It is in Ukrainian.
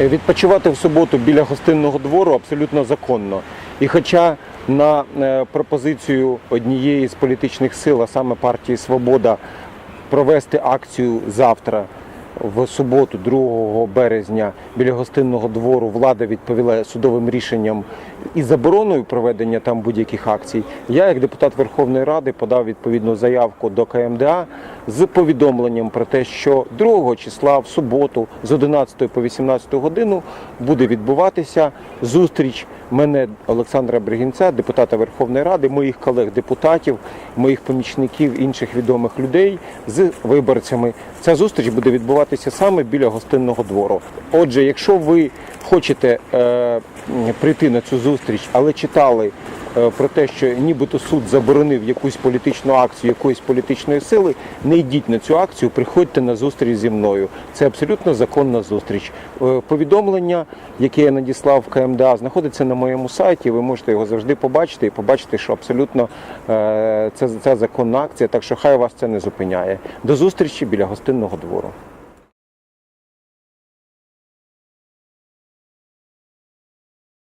Е, Відпочивати в суботу біля гостинного двору абсолютно законно. І хоча на е, пропозицію однієї з політичних сил, а саме партії Свобода, провести акцію завтра, в суботу, 2 березня, біля гостинного двору, влада відповіла судовим рішенням і забороною проведення там будь-яких акцій. Я, як депутат Верховної Ради, подав відповідну заявку до КМДА з повідомленням про те, що 2 числа в суботу з 11 по 18 годину буде відбуватися зустріч мене, Олександра Бригінця, депутата Верховної Ради, моїх колег-депутатів, моїх помічників, інших відомих людей з виборцями. Ця зустріч буде відбуватися саме біля гостинного двору. Отже, якщо ви хочете е, прийти на цю зустріч, але читали про те, що нібито суд заборонив якусь політичну акцію якоїсь політичної сили, не йдіть на цю акцію, приходьте на зустріч зі мною. Це абсолютно законна зустріч. Е, Повідомлення, яке я надіслав в КМДА, знаходиться на моєму сайті. Ви можете його завжди побачити і побачити, що абсолютно е, це, це законна акція, так що хай вас це не зупиняє. До зустрічі біля гостинного двору.